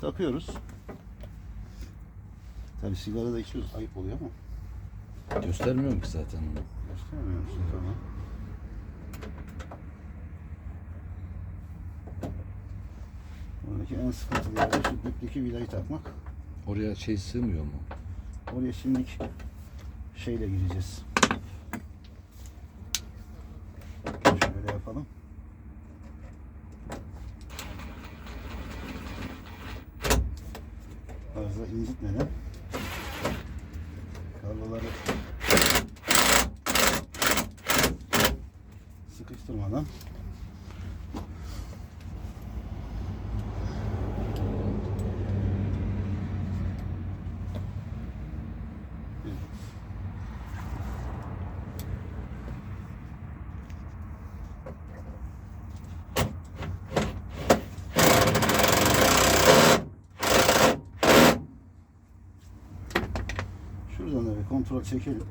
takıyoruz. Tabi sigara da içiyoruz. Ayıp oluyor ama. Göstermiyorum ki zaten onu. Göstermiyor musun? Tamam. Oradaki en sıkıntılı yer şu dipteki vidayı takmak. Oraya şey sığmıyor mu? Oraya şimdilik şeyle gireceğiz. İncitmeden kabloları sıkıştırmadan Şuradan da bir kontrol çekelim.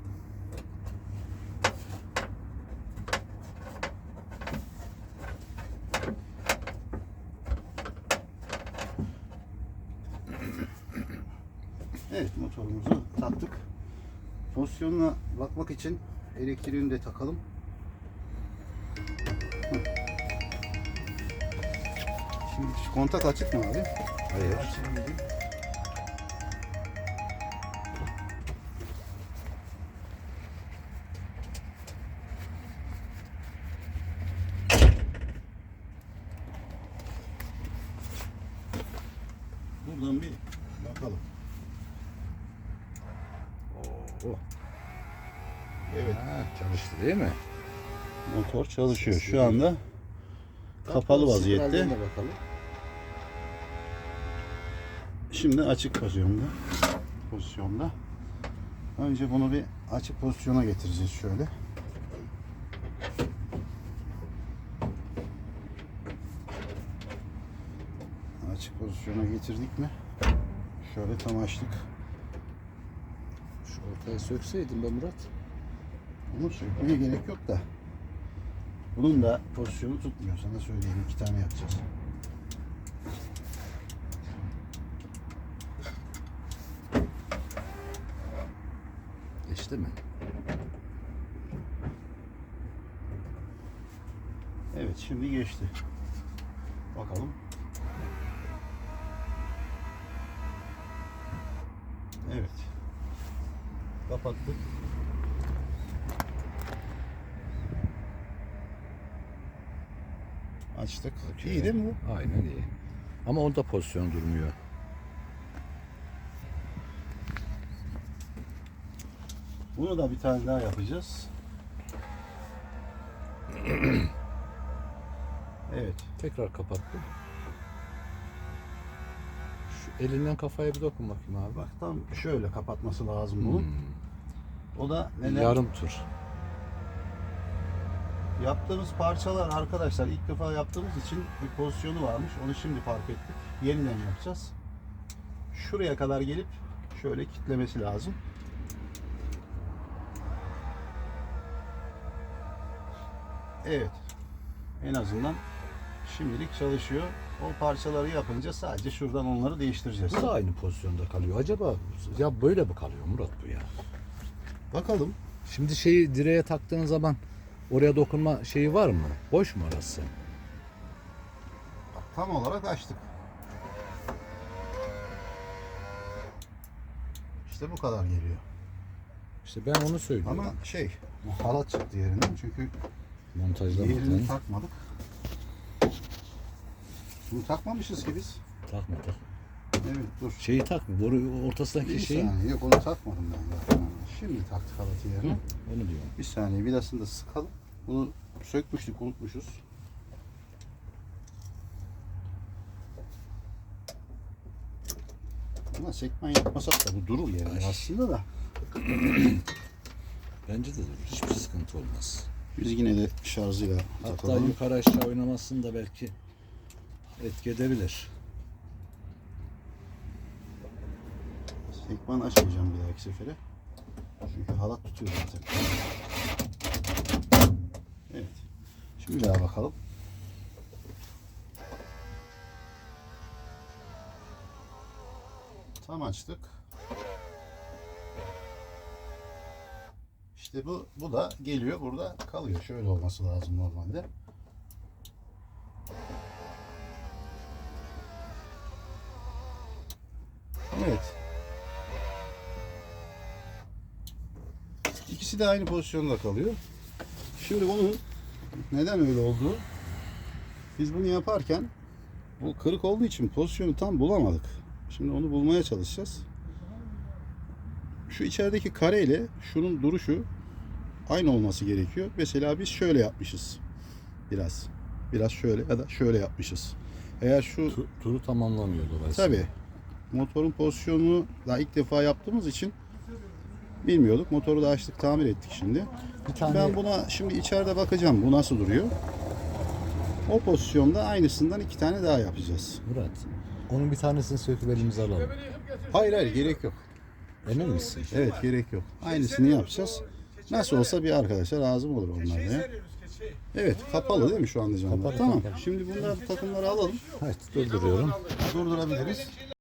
Evet motorumuzu taktık. Pozisyonuna bakmak için elektriğini de takalım. Şimdi kontak açık mı abi? Hayır. Dedim. Buradan Oo. Evet. Ha, çalıştı değil mi? Motor çalışıyor. Şu anda kapalı vaziyette. Şimdi açık pozisyonda. Pozisyonda. Önce bunu bir açık pozisyona getireceğiz şöyle. Açık pozisyona getirdik mi? Şöyle tam açtık. Ortaya sökseydin be Murat. Onu sökmeye gerek yok da. Bunun da pozisyonu tutmuyor. Sana söyleyeyim. iki tane yapacağız. Geçti mi? Evet şimdi geçti. Bakalım. Evet. Kapattık. Açtık. İyi değil mi bu? Aynen iyi. Ama onda pozisyon durmuyor. Bunu da bir tane daha yapacağız. evet. Tekrar kapattım. Elinden kafaya bir dokun bakayım abi. Bak tam şöyle kapatması lazım bunun. Hmm. O da neden? Yarım tur. Yaptığımız parçalar arkadaşlar ilk defa yaptığımız için bir pozisyonu varmış. Onu şimdi fark ettik. Yeniden yapacağız. Şuraya kadar gelip şöyle kitlemesi lazım. Evet. En azından şimdilik çalışıyor. O parçaları yapınca sadece şuradan onları değiştireceğiz. Bu da aynı pozisyonda kalıyor. Acaba ya böyle mi kalıyor Murat bu ya? Bakalım. Şimdi şeyi direğe taktığın zaman oraya dokunma şeyi var mı? Boş mu orası? Tam olarak açtık. İşte bu kadar geliyor. İşte ben onu söylüyorum. Ama şey, bu halat çıktı yerinden çünkü Diğerini Montajlamadan takmadık. Bunu takmamışız ki biz. takma tak. Evet dur. Şeyi takma. Boru ortasındaki Bir şeyi. saniye. Yok onu takmadım ben zaten. Şimdi taktık halatı yerine. Onu diyorum. Bir saniye vidasını da sıkalım. Bunu sökmüştük unutmuşuz. Ama sekmen yapmasak da bu durur yani Ay. aslında da. Bence de durur. Hiçbir sıkıntı olmaz. Biz yine de şarjıyla Hatta takalım. yukarı aşağı oynamasını da belki etki edebilir. Sekman açmayacağım bir dahaki sefere. Çünkü halat tutuyor zaten. Evet. Şimdi bir daha bakalım. Tam açtık. İşte bu bu da geliyor burada kalıyor. Şöyle olması lazım normalde. Evet. İkisi de aynı pozisyonda kalıyor. Şimdi bunun neden öyle olduğu biz bunu yaparken bu kırık olduğu için pozisyonu tam bulamadık. Şimdi onu bulmaya çalışacağız. Şu içerideki kareyle şunun duruşu aynı olması gerekiyor. Mesela biz şöyle yapmışız. Biraz. Biraz şöyle ya da şöyle yapmışız. Eğer şu Tu- turu tamamlamıyor dolayısıyla. Tabii. Motorun pozisyonunu daha ilk defa yaptığımız için bilmiyorduk. Motoru da açtık, tamir ettik şimdi. Bir tane Ben buna şimdi içeride bakacağım bu nasıl duruyor. O pozisyonda aynısından iki tane daha yapacağız. Murat. Onun bir tanesini söküp elimize alalım. Hayır hayır gerek yok. Emin misin? Evet gerek yok. Aynısını yapacağız. Nasıl olsa bir arkadaşa lazım olur onlar ya. Evet kapalı değil mi şu anda canlar? Kapalı, Tamam. kapalı. Şimdi bunlar takımları alalım. Evet durduruyorum. Durdurabiliriz.